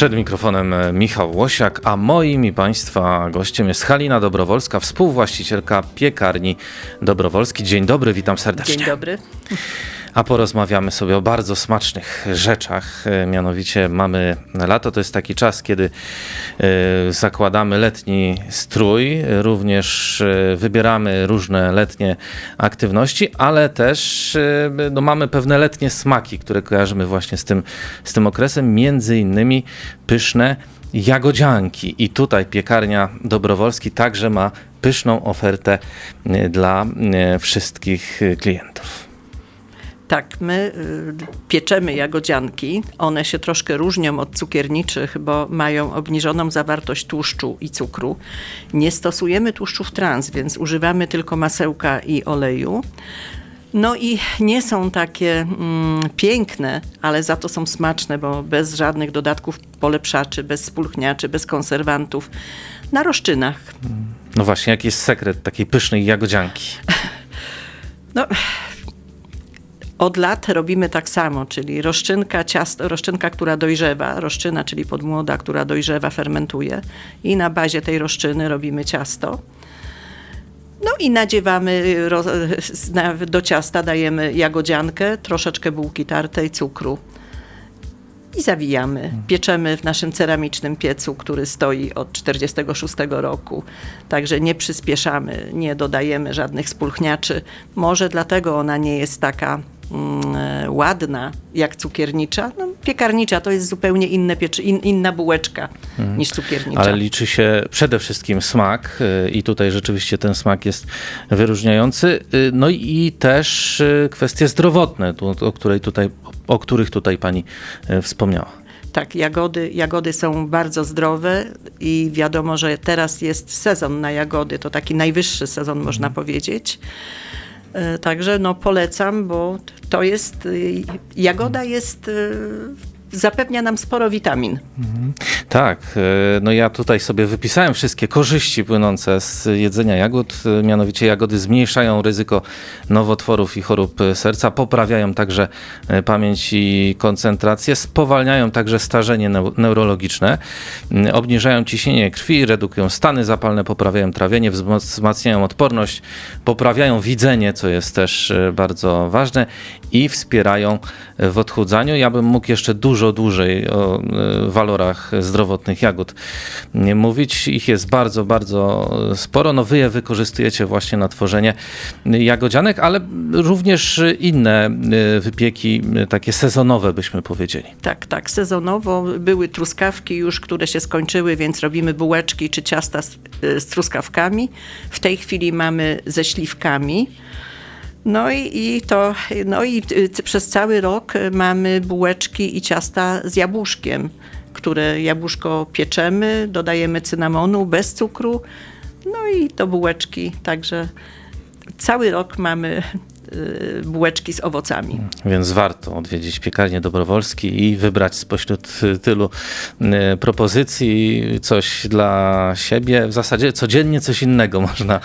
Przed mikrofonem e, Michał Łosiak, a moim i Państwa gościem jest Halina Dobrowolska, współwłaścicielka piekarni Dobrowolski. Dzień dobry, witam serdecznie. Dzień dobry. A porozmawiamy sobie o bardzo smacznych rzeczach. E, Mianowicie mamy lato, to jest taki czas, kiedy e, zakładamy letni strój, również e, wybieramy różne letnie aktywności, ale też no, mamy pewne letnie smaki, które kojarzymy właśnie z tym, z tym okresem, między innymi pyszne jagodzianki. I tutaj piekarnia Dobrowolski także ma pyszną ofertę dla wszystkich klientów. Tak, my y, pieczemy jagodzianki. One się troszkę różnią od cukierniczych, bo mają obniżoną zawartość tłuszczu i cukru. Nie stosujemy tłuszczów trans, więc używamy tylko masełka i oleju. No i nie są takie mm, piękne, ale za to są smaczne, bo bez żadnych dodatków polepszaczy, bez spulchniaczy, bez konserwantów. Na roszczynach. No właśnie, jaki jest sekret takiej pysznej jagodzianki? No, od lat robimy tak samo, czyli roszczynka, ciasto, roszczynka, która dojrzewa, roszczyna, czyli podmłoda, która dojrzewa, fermentuje i na bazie tej roszczyny robimy ciasto. No i nadziewamy, do ciasta dajemy jagodziankę, troszeczkę bułki tartej, cukru i zawijamy. Pieczemy w naszym ceramicznym piecu, który stoi od 46 roku. Także nie przyspieszamy, nie dodajemy żadnych spulchniaczy. Może dlatego ona nie jest taka mm, e, ładna jak cukiernicza. No, piekarnicza to jest zupełnie inne pieczy, in, inna bułeczka niż cukiernicza. Ale liczy się przede wszystkim smak y, i tutaj rzeczywiście ten smak jest wyróżniający. Y, No i też y, kwestie zdrowotne, o, której tutaj, o których tutaj pani wspomniała. Tak, jagody, jagody są bardzo zdrowe i wiadomo, że teraz jest sezon na jagody, to taki najwyższy sezon można powiedzieć. E, Także no polecam, bo to jest, y, jagoda jest, y, zapewnia nam sporo witamin. Tak, y, no ja tutaj sobie wypisałem wszystkie korzyści płynące z jedzenia jagód. Y, Mianowicie jagody zmniejszają ryzyko nowotworów i chorób serca, poprawiają także y, pamięć i koncentrację, spowalniają także starzenie neu- neurologiczne, obniżają ciśnienie krwi, redukują stany zapalne, poprawiają trawienie, wzmacniają odporność, poprawiają widzenie, co jest też bardzo ważne i wspierają w odchudzaniu. Ja bym mógł jeszcze dużo dłużej o y, walorach zdrowotnych jagód mówić. Ich jest bardzo, bardzo sporo. No wy je wykorzystujecie właśnie na tworzenie jagodzianek, ale również inne y, wypieki, y, takie sezonowe byśmy powiedzieli. Tak, tak, sezonowo były truskawki już, które się skończyły, więc robimy bułeczki czy ciasta z, z truskawkami. W tej chwili mamy ze śliwkami. No i, i to, no i y, przez cały rok y, mamy bułeczki i ciasta z jabłuszkiem, które jabłuszko pieczemy, dodajemy cynamonu bez cukru. No i to bułeczki, także cały rok mamy bułeczki z owocami. Więc warto odwiedzić piekarnię Dobrowolski i wybrać spośród y, tylu y, propozycji coś dla siebie. W zasadzie codziennie coś innego można,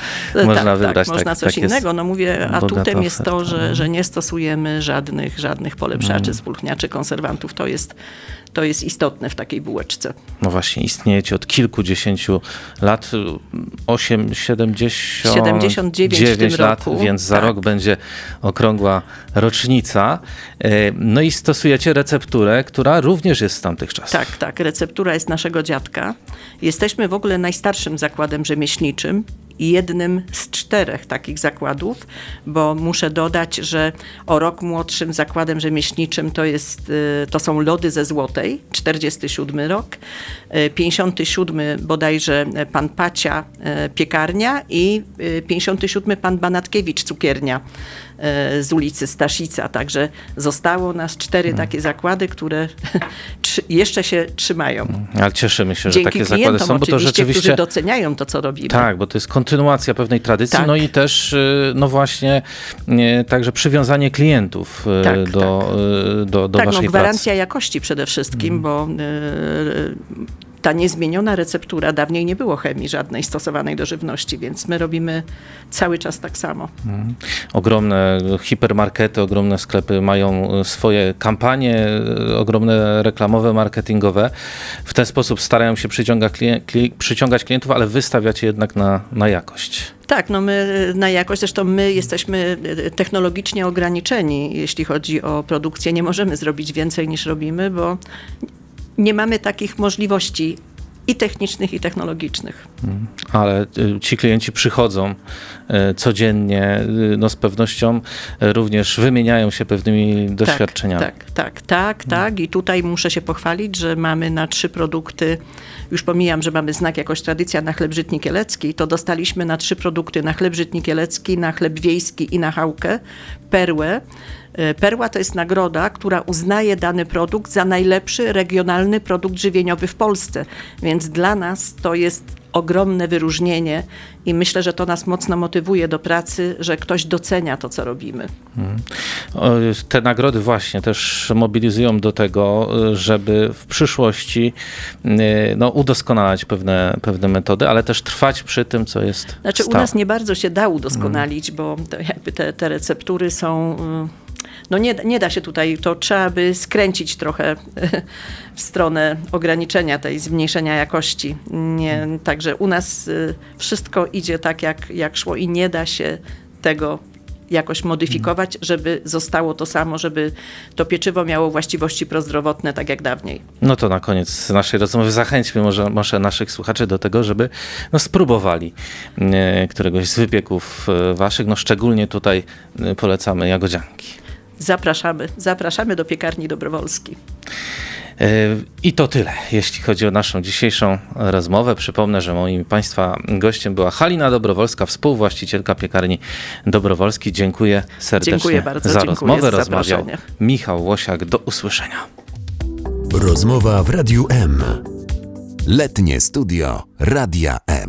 można tak, wybrać. Tak, można coś tak jest innego. No mówię, atutem jest to, że, że nie stosujemy żadnych, żadnych polepszaczy, spulchniaczy, konserwantów. To jest, to jest istotne w takiej bułeczce. No właśnie, istniejecie od kilkudziesięciu lat, 8, 70, 79 w tym lat, roku, więc za tak. rok będzie okrągła rocznica. E, No i stosujecie recepturę, która również jest z tamtych czasów. Tak, tak. Receptura jest naszego dziadka. Jesteśmy w ogóle najstarszym zakładem rzemieślniczym jednym z czterech takich zakładów, bo muszę dodać, że o rok młodszym zakładem rzemieślniczym to, jest, y, to są Lody ze Złotej, 47 rok, y, 57 bodajże pan Pacia y, piekarnia i y, 57 pan Banatkiewicz cukiernia. y, z ulicy Staszica. Także zostało nas cztery takie zakłady, które jeszcze się trzymają. Ale cieszymy się, że Dzięki takie zakłady są, bo to rzeczywiście... którzy doceniają to, co robimy. Tak, bo to jest kontynuacja pewnej tradycji, Tak. no i też, y, no właśnie, y, także przywiązanie klientów y, Tak, do, y, do, do tak, no, waszej gwarancja pracy. jakości przede wszystkim, bo y, ta niezmieniona receptura, dawniej nie było chemii żadnej stosowanej do żywności, więc my robimy cały czas tak samo. Ogromne hipermarkety, ogromne sklepy mają e, swoje kampanie, e, ogromne reklamowe, marketingowe. W ten sposób starają się przyciąga klien- kli- przyciągać klientów, ale wystawiacie jednak na, na jakość. Tak, no my na jakość, zresztą my jesteśmy e, technologicznie ograniczeni, jeśli chodzi o produkcję. Nie możemy zrobić więcej niż robimy, bo nie mamy takich możliwości i technicznych, i technologicznych. Ale y, ci klienci przychodzą y, codziennie, y, no z pewnością również wymieniają się pewnymi doświadczeniami. Tak, tak, tak, tak, tak. I tutaj muszę się pochwalić, że mamy na trzy produkty, już pomijam, że mamy znak jakoś tradycja na chleb żytni kielecki, to dostaliśmy na trzy produkty, na chleb żytni kielecki, na chleb wiejski i na chałkę, perłę. E, Perła to jest nagroda, która uznaje dany produkt za najlepszy regionalny produkt żywieniowy w Polsce. Więc dla nas to jest ogromne wyróżnienie i myślę, że to nas mocno motywuje do pracy, że ktoś docenia to, co robimy. O, Te nagrody właśnie też mobilizują do tego, y, żeby w przyszłości y, no, udoskonalać pewne, pewne metody, ale też trwać przy tym, co jest Znaczy u stałe. nas nie bardzo się da udoskonalić, bo to jakby te, te receptury są. No nie, nie da się tutaj, to trzeba by skręcić trochę w stronę ograniczenia tej, zmniejszenia jakości. Nie, także u nas y, wszystko idzie tak, jak, jak szło i nie da się tego jakoś modyfikować, żeby zostało to samo, żeby to pieczywo miało właściwości prozdrowotne, tak jak dawniej. No to na koniec naszej rozmowy zachęćmy może, może naszych słuchaczy do tego, żeby no, spróbowali y, któregoś z wypieków y, waszych. No szczególnie tutaj polecamy jagodzianki. Zapraszamy, zapraszamy do piekarni Dobrowolski. E, I to tyle, jeśli chodzi o naszą dzisiejszą rozmowę. Przypomnę, że moim Państwa gościem była Halina Dobrowolska, współwłaścicielka piekarni Dobrowolski. Dziękuję serdecznie Dziękuję bardzo, za dziękuję rozmowę. za Rozmawiał. Michał Łosiak. Do usłyszenia. Rozmowa w Radiu M. Letnie studio Radia M.